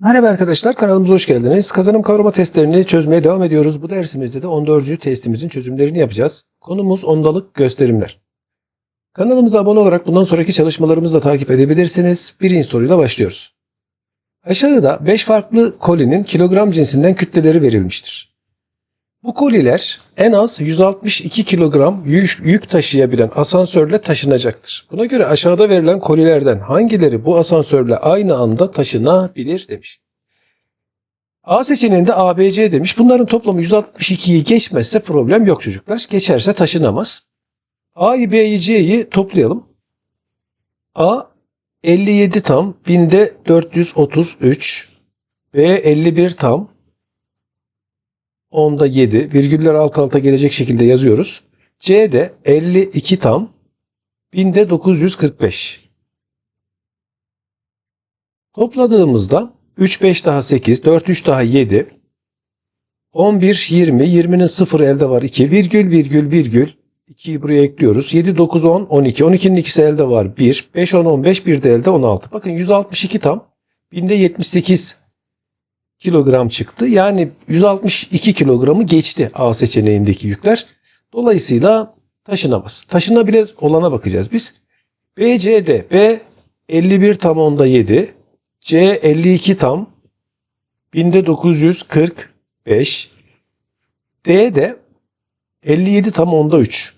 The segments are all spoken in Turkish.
Merhaba arkadaşlar kanalımıza hoş geldiniz. Kazanım kavrama testlerini çözmeye devam ediyoruz. Bu dersimizde de 14. testimizin çözümlerini yapacağız. Konumuz ondalık gösterimler. Kanalımıza abone olarak bundan sonraki çalışmalarımızı da takip edebilirsiniz. Birinci soruyla başlıyoruz. Aşağıda 5 farklı kolinin kilogram cinsinden kütleleri verilmiştir. Bu koliler en az 162 kilogram yük taşıyabilen asansörle taşınacaktır. Buna göre aşağıda verilen kolilerden hangileri bu asansörle aynı anda taşınabilir demiş. A seçeneğinde ABC demiş. Bunların toplamı 162'yi geçmezse problem yok çocuklar. Geçerse taşınamaz. A'yı B'yi C'yi toplayalım. A 57 tam binde 433 B 51 tam onda 7 virgüller alt alta gelecek şekilde yazıyoruz. C de 52 tam. Binde 945. Topladığımızda 3 5 daha 8 4 3 daha 7 11 20 20'nin 0 elde var 2 virgül virgül virgül. 2'yi buraya ekliyoruz. 7 9 10 12 12'nin ikisi elde var 1 5 10 15 bir de elde 16. Bakın 162 tam. Binde 78 kilogram çıktı. Yani 162 kilogramı geçti A seçeneğindeki yükler. Dolayısıyla taşınamaz. Taşınabilir olana bakacağız biz. B, C, D. B 51 tam onda 7. C 52 tam binde 945. D de 57 tam onda 3.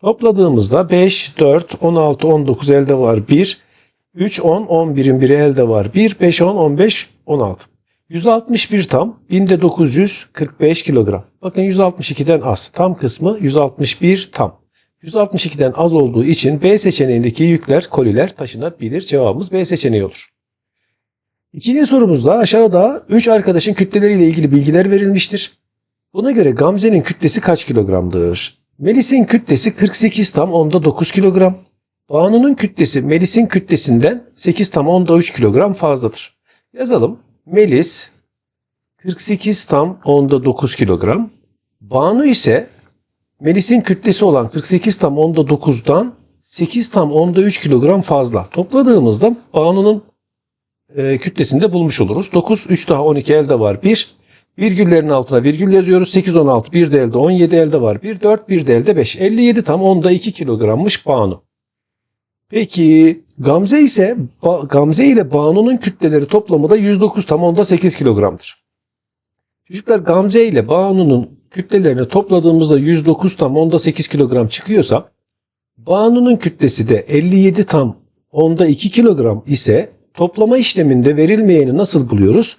Topladığımızda 5, 4, 16, 19 elde var 1. 3, 10, 11'in biri elde var. 1, 5, 10, 15, 16. 161 tam, binde 945 kilogram. Bakın 162'den az. Tam kısmı 161 tam. 162'den az olduğu için B seçeneğindeki yükler, koliler taşınabilir. Cevabımız B seçeneği olur. İkinci sorumuzda aşağıda 3 arkadaşın kütleleriyle ilgili bilgiler verilmiştir. Buna göre Gamze'nin kütlesi kaç kilogramdır? Melis'in kütlesi 48 tam onda 9 kilogram. Banu'nun kütlesi Melis'in kütlesinden 8 tam onda 3 kilogram fazladır. Yazalım. Melis 48 tam onda 9 kilogram. Banu ise Melis'in kütlesi olan 48 tam onda 9'dan 8 tam onda 3 kilogram fazla. Topladığımızda Banu'nun e, kütlesini de bulmuş oluruz. 9, 3 daha 12 elde var 1. Virgüllerin altına virgül yazıyoruz. 8, 16, 1 de elde 17 elde var 1. 4, 1 de elde 5. 57 tam onda 2 kilogrammış Banu. Peki Gamze ise Gamze ile Banu'nun kütleleri toplamı da 109 tam onda 8 kilogramdır. Çocuklar Gamze ile Banu'nun kütlelerini topladığımızda 109 tam onda 8 kilogram çıkıyorsa Banu'nun kütlesi de 57 tam onda 2 kilogram ise toplama işleminde verilmeyeni nasıl buluyoruz?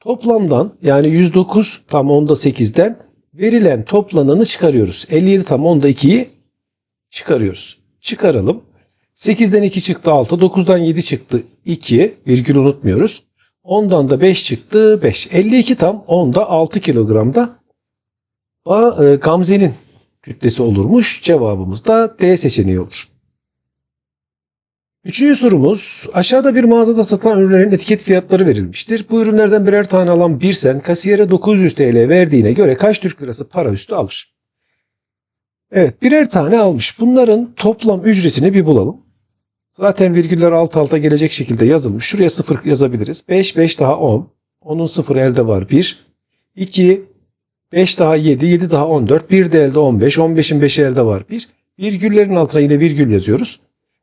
Toplamdan yani 109 tam onda 8'den verilen toplananı çıkarıyoruz. 57 tam onda 2'yi çıkarıyoruz. Çıkaralım. 8'den 2 çıktı 6, 9'dan 7 çıktı 2, virgül unutmuyoruz. 10'dan da 5 çıktı 5. 52 tam 10'da 6 kilogramda e, Gamze'nin kütlesi olurmuş. Cevabımız da D seçeneği olur. Üçüncü sorumuz aşağıda bir mağazada satılan ürünlerin etiket fiyatları verilmiştir. Bu ürünlerden birer tane alan bir sen kasiyere 900 TL verdiğine göre kaç Türk lirası para üstü alır? Evet birer tane almış. Bunların toplam ücretini bir bulalım. Zaten virgüller alt alta gelecek şekilde yazılmış. Şuraya 0 yazabiliriz. 5, 5 daha 10. 10'un 0 elde var 1. 2, 5 daha 7, 7 daha 14. 1 de elde 15. 15'in 5'i elde var 1. Virgüllerin altına yine virgül yazıyoruz.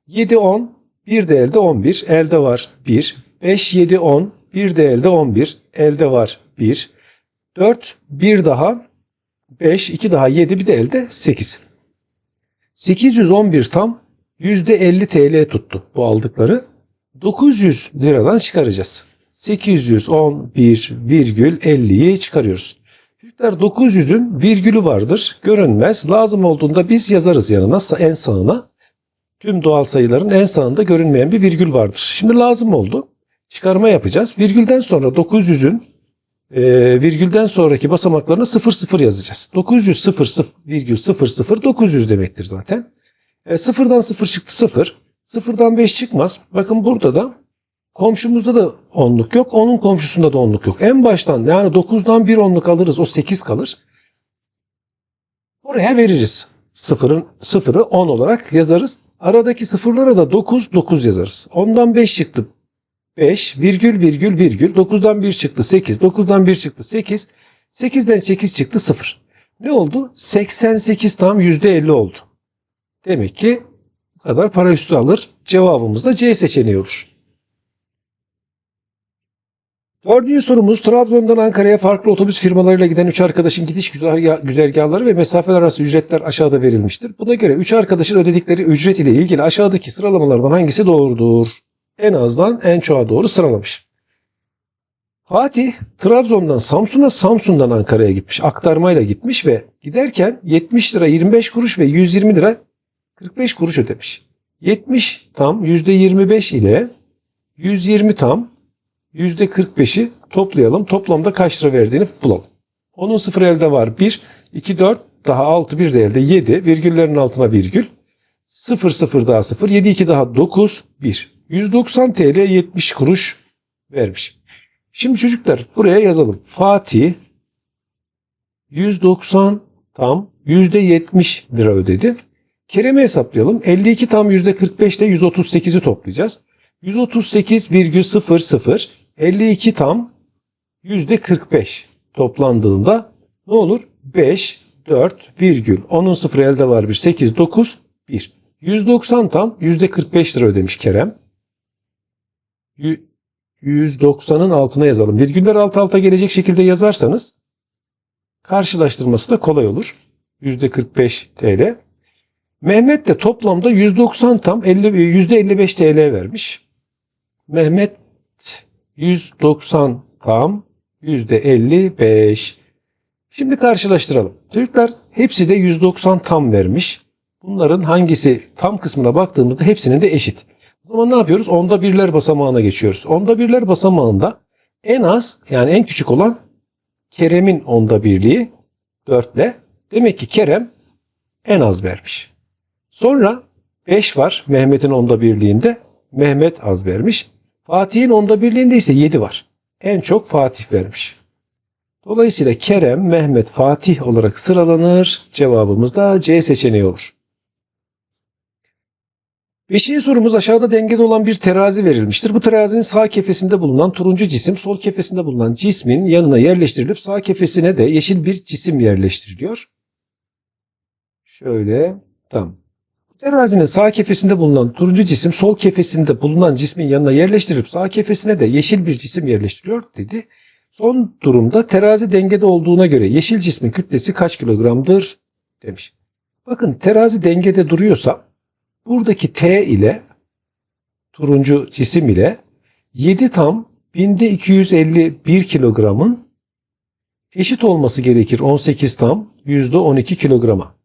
7, 10. 1 de elde 11. Elde var 1. 5, 7, 10. 1 de elde 11. Elde var 1. 4, 1 daha 5, 2 daha 7 bir de elde 8. 811 tam %50 TL tuttu bu aldıkları. 900 liradan çıkaracağız. 811,50'yi çıkarıyoruz. Çocuklar 900'ün virgülü vardır. Görünmez. Lazım olduğunda biz yazarız yanına en sağına. Tüm doğal sayıların en sağında görünmeyen bir virgül vardır. Şimdi lazım oldu. Çıkarma yapacağız. Virgülden sonra 900'ün e, virgülden sonraki basamaklarına 00 yazacağız. 900 00 virgül 00 900 demektir zaten. E, sıfırdan 0 çıktı 0. Sıfırdan 5 çıkmaz. Bakın burada da komşumuzda da onluk yok. Onun komşusunda da onluk yok. En baştan yani 9'dan 1 onluk alırız. O 8 kalır. Oraya veririz. Sıfırın, sıfırı 10 olarak yazarız. Aradaki sıfırlara da 9, 9 yazarız. Ondan 5 çıktı. 5 virgül virgül virgül 9'dan 1 çıktı 8 9'dan 1 çıktı 8 8'den 8 çıktı 0. Ne oldu? 88 tam %50 oldu. Demek ki bu kadar para üstü alır. Cevabımız da C seçeneği olur. Dördüncü sorumuz Trabzon'dan Ankara'ya farklı otobüs firmalarıyla giden 3 arkadaşın gidiş güzergah- güzergahları ve mesafeler arası ücretler aşağıda verilmiştir. Buna göre 3 arkadaşın ödedikleri ücret ile ilgili aşağıdaki sıralamalardan hangisi doğrudur? En azdan en çoğa doğru sıralamış. Fatih Trabzon'dan Samsun'a, Samsun'dan Ankara'ya gitmiş. Aktarmayla gitmiş ve giderken 70 lira 25 kuruş ve 120 lira 45 kuruş ödemiş. 70 tam %25 ile 120 tam %45'i toplayalım. Toplamda kaç lira verdiğini bulalım. Onun sıfır elde var 1, 2, 4 daha 6 bir de elde 7 virgüllerin altına virgül. 0 0 daha 0 7 2 daha 9 1. 190 TL 70 kuruş vermiş. Şimdi çocuklar buraya yazalım. Fatih 190 tam %70 lira ödedi. Kerem'i hesaplayalım. 52 tam %45 ile 138'i toplayacağız. 138,00 52 tam %45 toplandığında ne olur? 5, 4, virgül. Onun sıfır elde var bir 8, 9, 1. 190 tam %45 lira ödemiş Kerem. Yü- 190'ın altına yazalım. Virgüller alt alta gelecek şekilde yazarsanız karşılaştırması da kolay olur. %45 TL. Mehmet de toplamda 190 tam 50, %55 TL vermiş. Mehmet 190 tam %55. Şimdi karşılaştıralım. Çocuklar hepsi de 190 tam vermiş. Bunların hangisi tam kısmına baktığımızda hepsinin de eşit. O zaman ne yapıyoruz? Onda birler basamağına geçiyoruz. Onda birler basamağında en az yani en küçük olan Kerem'in onda birliği 4 ile. Demek ki Kerem en az vermiş. Sonra 5 var Mehmet'in onda birliğinde. Mehmet az vermiş. Fatih'in onda birliğinde ise 7 var. En çok Fatih vermiş. Dolayısıyla Kerem, Mehmet, Fatih olarak sıralanır. Cevabımız da C seçeneği olur. Beşinci sorumuz aşağıda dengede olan bir terazi verilmiştir. Bu terazinin sağ kefesinde bulunan turuncu cisim sol kefesinde bulunan cismin yanına yerleştirilip sağ kefesine de yeşil bir cisim yerleştiriliyor. Şöyle tam. Terazinin sağ kefesinde bulunan turuncu cisim sol kefesinde bulunan cismin yanına yerleştirilip sağ kefesine de yeşil bir cisim yerleştiriyor dedi. Son durumda terazi dengede olduğuna göre yeşil cismin kütlesi kaç kilogramdır demiş. Bakın terazi dengede duruyorsa buradaki T ile turuncu cisim ile 7 tam binde 251 kilogramın eşit olması gerekir 18 tam yüzde 12 kilograma.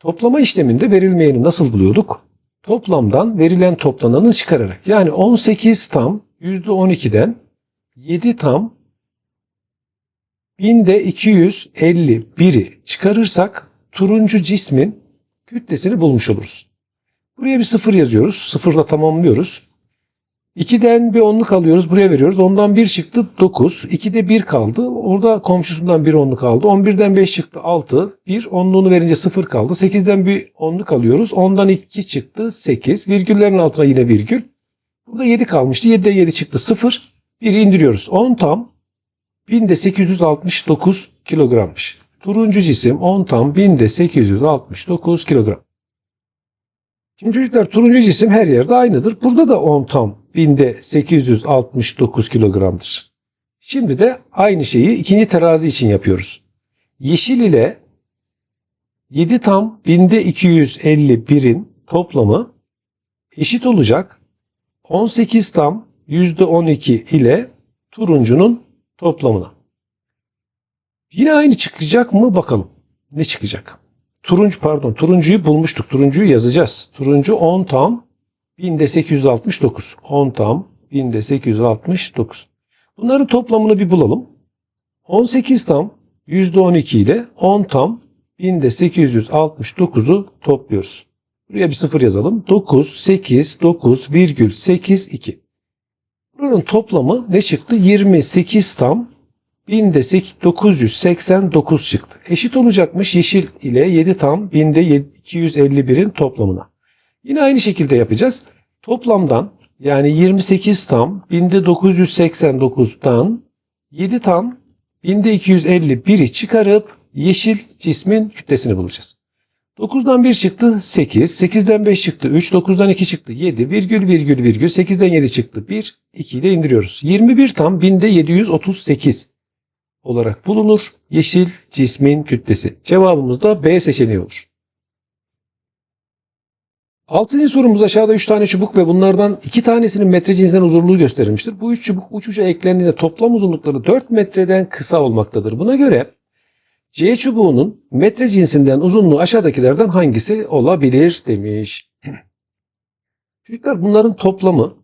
Toplama işleminde verilmeyeni nasıl buluyorduk? Toplamdan verilen toplananı çıkararak. Yani 18 tam %12'den 7 tam binde 251'i çıkarırsak turuncu cismin kütlesini bulmuş oluruz. Buraya bir sıfır yazıyoruz. Sıfırla tamamlıyoruz. 2'den bir onluk alıyoruz. Buraya veriyoruz. Ondan 1 çıktı 9. 2'de 1 kaldı. Orada komşusundan bir onluk aldı. 11'den 5 çıktı 6. 1 onluğunu verince 0 kaldı. 8'den bir onluk alıyoruz. Ondan 2 çıktı 8. Virgüllerin altına yine virgül. Burada 7 kalmıştı. 7'de 7 çıktı 0. 1'i indiriyoruz. 10 tam 1000'de 869 kilogrammış. Turuncu cisim 10 tam 1000'de 869 kilogram. Şimdi çocuklar turuncu cisim her yerde aynıdır. Burada da 10 tam binde 869 kilogramdır. Şimdi de aynı şeyi ikinci terazi için yapıyoruz. Yeşil ile 7 tam binde 251'in toplamı eşit olacak. 18 tam yüzde 12 ile turuncunun toplamına. Yine aynı çıkacak mı bakalım. Ne çıkacak? Turuncu pardon turuncuyu bulmuştuk. Turuncuyu yazacağız. Turuncu 10 tam 1000'de 869. 10 tam 1000'de 869. Bunların toplamını bir bulalım. 18 tam %12 ile 10 tam 1000'de 869'u topluyoruz. Buraya bir sıfır yazalım. 9, 8, 9, virgül 8, 2. Bunun toplamı ne çıktı? 28 tam 1000'de 989 çıktı. Eşit olacakmış yeşil ile 7 tam 1000'de 251'in toplamına. Yine aynı şekilde yapacağız. Toplamdan yani 28 tam binde 989'dan 7 tam binde 251'i çıkarıp yeşil cismin kütlesini bulacağız. 9'dan 1 çıktı 8, 8'den 5 çıktı 3, 9'dan 2 çıktı 7, virgül virgül virgül 8'den 7 çıktı 1, 2'yi de indiriyoruz. 21 tam binde 738 olarak bulunur yeşil cismin kütlesi. Cevabımız da B seçeneği olur. Altıncı sorumuz aşağıda 3 tane çubuk ve bunlardan 2 tanesinin metre cinsinden uzunluğu gösterilmiştir. Bu 3 çubuk uç uca eklendiğinde toplam uzunlukları 4 metreden kısa olmaktadır. Buna göre C çubuğunun metre cinsinden uzunluğu aşağıdakilerden hangisi olabilir demiş. Çocuklar bunların toplamı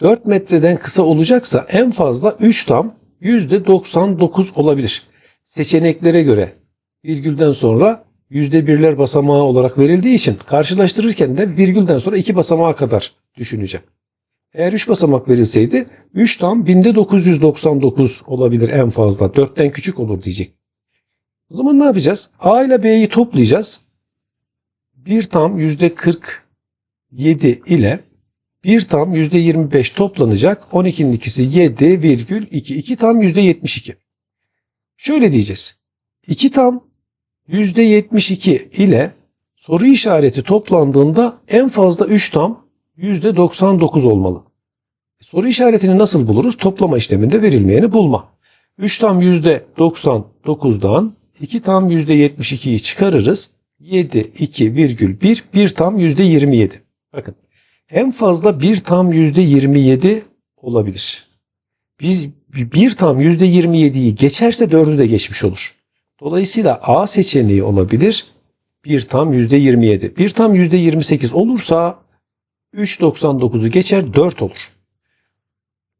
4 metreden kısa olacaksa en fazla 3 tam %99 olabilir. Seçeneklere göre virgülden sonra %1'ler basamağı olarak verildiği için karşılaştırırken de virgülden sonra 2 basamağa kadar düşüneceğim. Eğer 3 basamak verilseydi 3 tam binde 999 olabilir en fazla. 4'ten küçük olur diyecek. O zaman ne yapacağız? A ile B'yi toplayacağız. 1 tam %47 ile 1 tam %25 toplanacak. 12'nin ikisi 7,2. 2 tam %72. Şöyle diyeceğiz. 2 tam %72 ile soru işareti toplandığında en fazla 3 tam %99 olmalı. Soru işaretini nasıl buluruz? Toplama işleminde verilmeyeni bulma. 3 tam %99'dan 2 tam %72'yi çıkarırız. 7, 2 virgül 1, 1 tam %27. Bakın en fazla 1 tam %27 olabilir. Biz 1 tam %27'yi geçerse 4'ü de geçmiş olur. Dolayısıyla A seçeneği olabilir. 1 tam %27. 1 tam %28 olursa 3.99'u geçer 4 olur.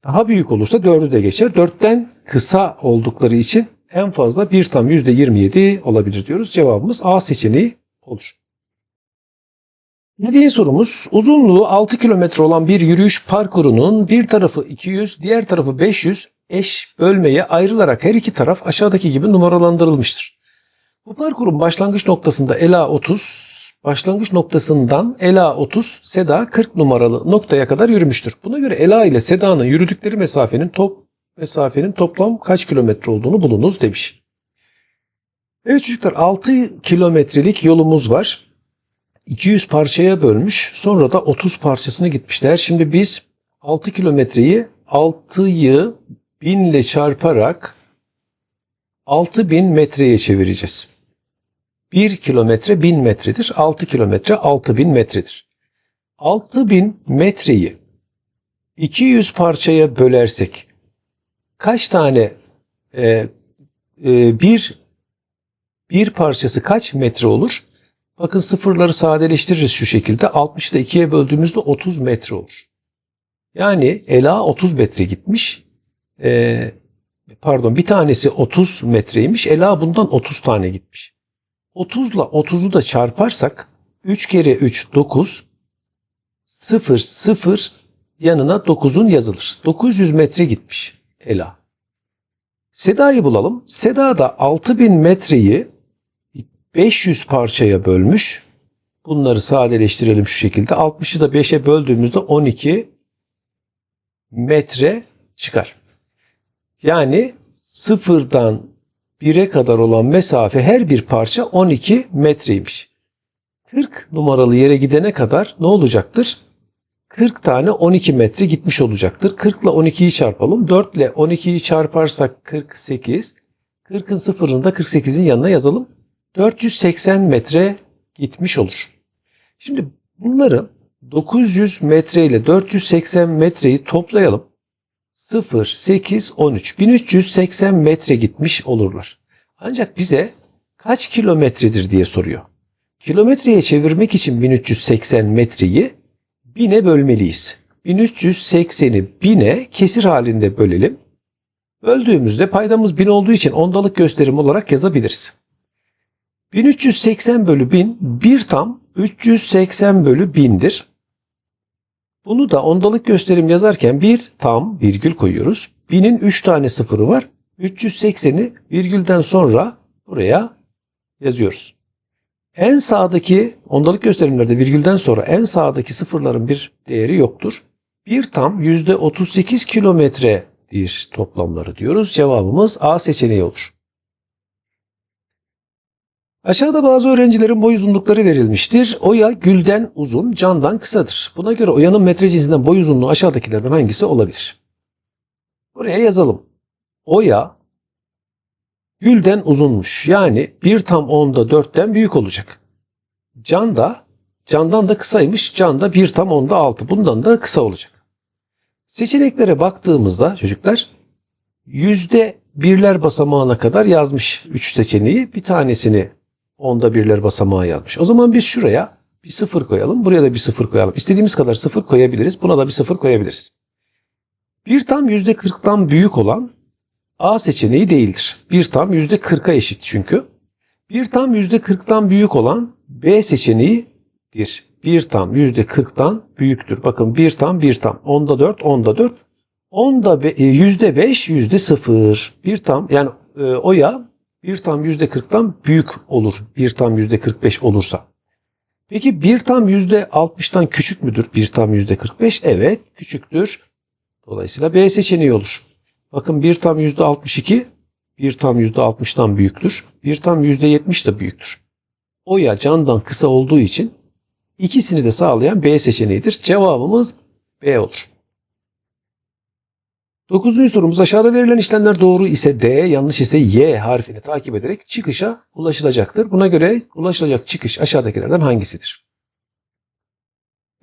Daha büyük olursa 4'ü de geçer. 4'ten kısa oldukları için en fazla 1 tam %27 olabilir diyoruz. Cevabımız A seçeneği olur. Yediği sorumuz uzunluğu 6 kilometre olan bir yürüyüş parkurunun bir tarafı 200 diğer tarafı 500 eş bölmeye ayrılarak her iki taraf aşağıdaki gibi numaralandırılmıştır. Bu parkurun başlangıç noktasında Ela 30, başlangıç noktasından Ela 30, Seda 40 numaralı noktaya kadar yürümüştür. Buna göre Ela ile Seda'nın yürüdükleri mesafenin top mesafenin toplam kaç kilometre olduğunu bulunuz demiş. Evet çocuklar 6 kilometrelik yolumuz var. 200 parçaya bölmüş. Sonra da 30 parçasına gitmişler. Şimdi biz 6 kilometreyi 6'yı 1000 ile çarparak 6000 metreye çevireceğiz. 1 kilometre 1000 metredir. 6 kilometre 6000 metredir. 6000 metreyi 200 parçaya bölersek kaç tane e, e, bir bir parçası kaç metre olur? Bakın sıfırları sadeleştiririz şu şekilde. 60'ı da 2'ye böldüğümüzde 30 metre olur. Yani Ela 30 metre gitmiş. Ee, pardon bir tanesi 30 metreymiş. Ela bundan 30 tane gitmiş. 30 ile 30'u da çarparsak 3 kere 3 9 0 0 yanına 9'un yazılır. 900 metre gitmiş Ela. Seda'yı bulalım. Seda da 6000 metreyi 500 parçaya bölmüş. Bunları sadeleştirelim şu şekilde. 60'ı da 5'e böldüğümüzde 12 metre çıkar. Yani sıfırdan 1'e kadar olan mesafe her bir parça 12 metreymiş. 40 numaralı yere gidene kadar ne olacaktır? 40 tane 12 metre gitmiş olacaktır. 40 ile 12'yi çarpalım. 4 ile 12'yi çarparsak 48. 40'ın sıfırını da 48'in yanına yazalım. 480 metre gitmiş olur. Şimdi bunları 900 metre ile 480 metreyi toplayalım. 0, 8, 13. 1380 metre gitmiş olurlar. Ancak bize kaç kilometredir diye soruyor. Kilometreye çevirmek için 1380 metreyi 1000'e bölmeliyiz. 1380'i 1000'e kesir halinde bölelim. Böldüğümüzde paydamız 1000 olduğu için ondalık gösterim olarak yazabiliriz. 1380 bölü 1000 bir tam 380 bölü 1000'dir. Bunu da ondalık gösterim yazarken bir tam virgül koyuyoruz. 1000'in 3 tane sıfırı var. 380'i virgülden sonra buraya yazıyoruz. En sağdaki ondalık gösterimlerde virgülden sonra en sağdaki sıfırların bir değeri yoktur. Bir tam %38 kilometredir toplamları diyoruz. Cevabımız A seçeneği olur. Aşağıda bazı öğrencilerin boy uzunlukları verilmiştir. Oya gülden uzun, candan kısadır. Buna göre oyanın metre cinsinden boy uzunluğu aşağıdakilerden hangisi olabilir? Buraya yazalım. Oya gülden uzunmuş. Yani 1 tam 10'da 4'ten büyük olacak. Can da candan da kısaymış. Can da 1 tam 10'da 6. Bundan da kısa olacak. Seçeneklere baktığımızda çocuklar yüzde birler basamağına kadar yazmış 3 seçeneği. Bir tanesini onda birler basamağı yazmış. O zaman biz şuraya bir sıfır koyalım. Buraya da bir sıfır koyalım. İstediğimiz kadar sıfır koyabiliriz. Buna da bir sıfır koyabiliriz. Bir tam yüzde 40'tan büyük olan A seçeneği değildir. Bir tam yüzde 40'a eşit çünkü. Bir tam yüzde 40'tan büyük olan B seçeneğidir. Bir tam yüzde 40'tan büyüktür. Bakın bir tam bir tam. Onda 4, onda 4. Onda e, yüzde 5, yüzde 0. Bir tam yani e, oya bir tam yüzde 40'tan büyük olur. Bir tam yüzde 45 olursa. Peki bir tam yüzde 60'tan küçük müdür? Bir tam yüzde 45. Evet küçüktür. Dolayısıyla B seçeneği olur. Bakın bir tam yüzde 62 bir tam yüzde 60'tan büyüktür. Bir tam yüzde 70 de büyüktür. Oya candan kısa olduğu için ikisini de sağlayan B seçeneğidir. Cevabımız B olur. Dokuzuncu sorumuz aşağıda verilen işlemler doğru ise D, yanlış ise Y harfini takip ederek çıkışa ulaşılacaktır. Buna göre ulaşılacak çıkış aşağıdakilerden hangisidir?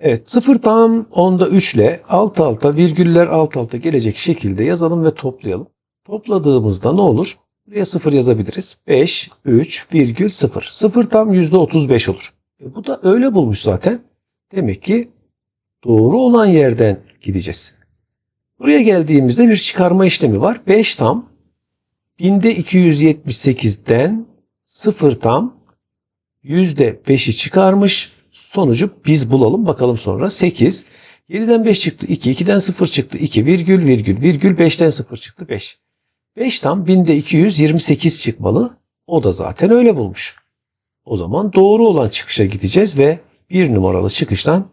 Evet 0 tam onda 3 ile alt alta virgüller alt alta gelecek şekilde yazalım ve toplayalım. Topladığımızda ne olur? Buraya 0 yazabiliriz. 5, 3, virgül 0. 0 tam %35 olur. E bu da öyle bulmuş zaten. Demek ki doğru olan yerden gideceğiz. Buraya geldiğimizde bir çıkarma işlemi var. 5 tam binde 278'den 0 tam %5'i çıkarmış. Sonucu biz bulalım bakalım sonra. 8. 7'den 5 çıktı 2. 2'den 0 çıktı 2. Virgül virgül virgül 5'ten 0 çıktı 5. 5 tam binde 228 çıkmalı. O da zaten öyle bulmuş. O zaman doğru olan çıkışa gideceğiz ve bir numaralı çıkıştan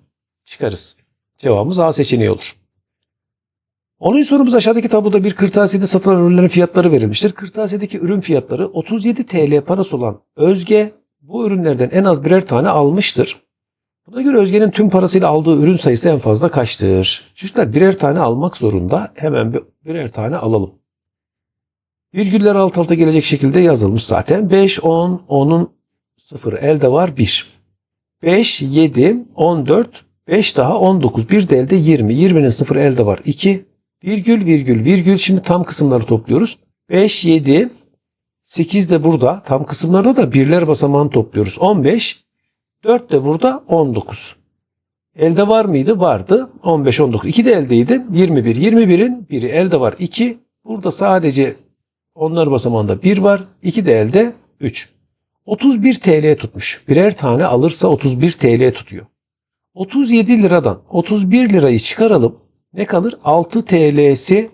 çıkarız. Cevabımız A seçeneği olur. 10. sorumuz aşağıdaki tabloda bir kırtasiyede satılan ürünlerin fiyatları verilmiştir. Kırtasiyedeki ürün fiyatları 37 TL parası olan Özge bu ürünlerden en az birer tane almıştır. Buna göre Özge'nin tüm parasıyla aldığı ürün sayısı en fazla kaçtır? Çocuklar birer tane almak zorunda. Hemen bir- birer tane alalım. Virgüller alt alta gelecek şekilde yazılmış zaten. 5, 10, 10'un 0 elde var 1. 5, 7, 14, 5 daha 19. Bir de elde 20. 20'nin 0 elde var 2. Virgül virgül virgül. Şimdi tam kısımları topluyoruz. 5, 7, 8 de burada. Tam kısımlarda da birler basamağını topluyoruz. 15, 4 de burada 19. Elde var mıydı? Vardı. 15, 19. 2 de eldeydi. 21. 21'in biri elde var 2. Burada sadece onlar basamağında 1 var. 2 de elde 3. 31 TL tutmuş. Birer tane alırsa 31 TL tutuyor. 37 liradan 31 lirayı çıkaralım. Ne kalır? 6 TL'si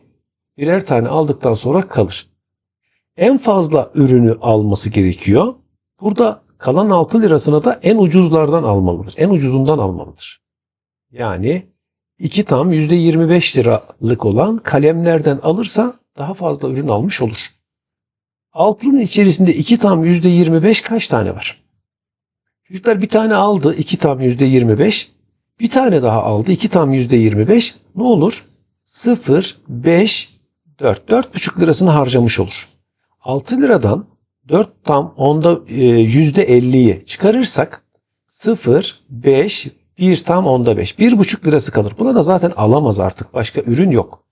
birer tane aldıktan sonra kalır. En fazla ürünü alması gerekiyor. Burada kalan 6 lirasına da en ucuzlardan almalıdır. En ucuzundan almalıdır. Yani 2 tam %25 liralık olan kalemlerden alırsa daha fazla ürün almış olur. Altının içerisinde 2 tam %25 kaç tane var? Çocuklar bir tane aldı 2 tam %25. Bir tane daha aldı 2 tam %25. Ne olur? 0, 5, 4. 4,5 lirasını harcamış olur. 6 liradan 4 tam onda e, %50'yi çıkarırsak 0, 5, 1 tam onda 5. 1,5 lirası kalır. Buna da zaten alamaz artık. Başka ürün yok.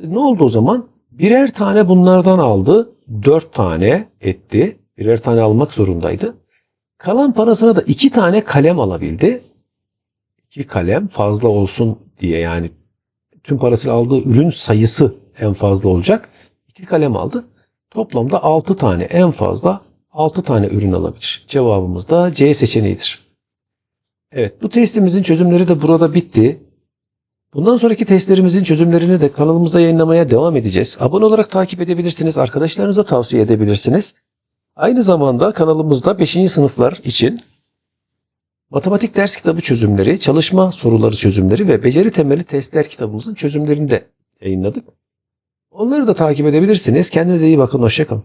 Ne oldu o zaman? Birer tane bunlardan aldı. 4 tane etti. Birer tane almak zorundaydı. Kalan parasına da 2 tane kalem alabildi. 2 kalem fazla olsun diye yani tüm parasıyla aldığı ürün sayısı en fazla olacak. 2 kalem aldı. Toplamda 6 tane en fazla 6 tane ürün alabilir. Cevabımız da C seçeneğidir. Evet bu testimizin çözümleri de burada bitti. Bundan sonraki testlerimizin çözümlerini de kanalımızda yayınlamaya devam edeceğiz. Abone olarak takip edebilirsiniz. Arkadaşlarınıza tavsiye edebilirsiniz. Aynı zamanda kanalımızda 5. sınıflar için Matematik ders kitabı çözümleri, çalışma soruları çözümleri ve beceri temelli testler kitabımızın çözümlerini de yayınladık. Onları da takip edebilirsiniz. Kendinize iyi bakın. Hoşçakalın.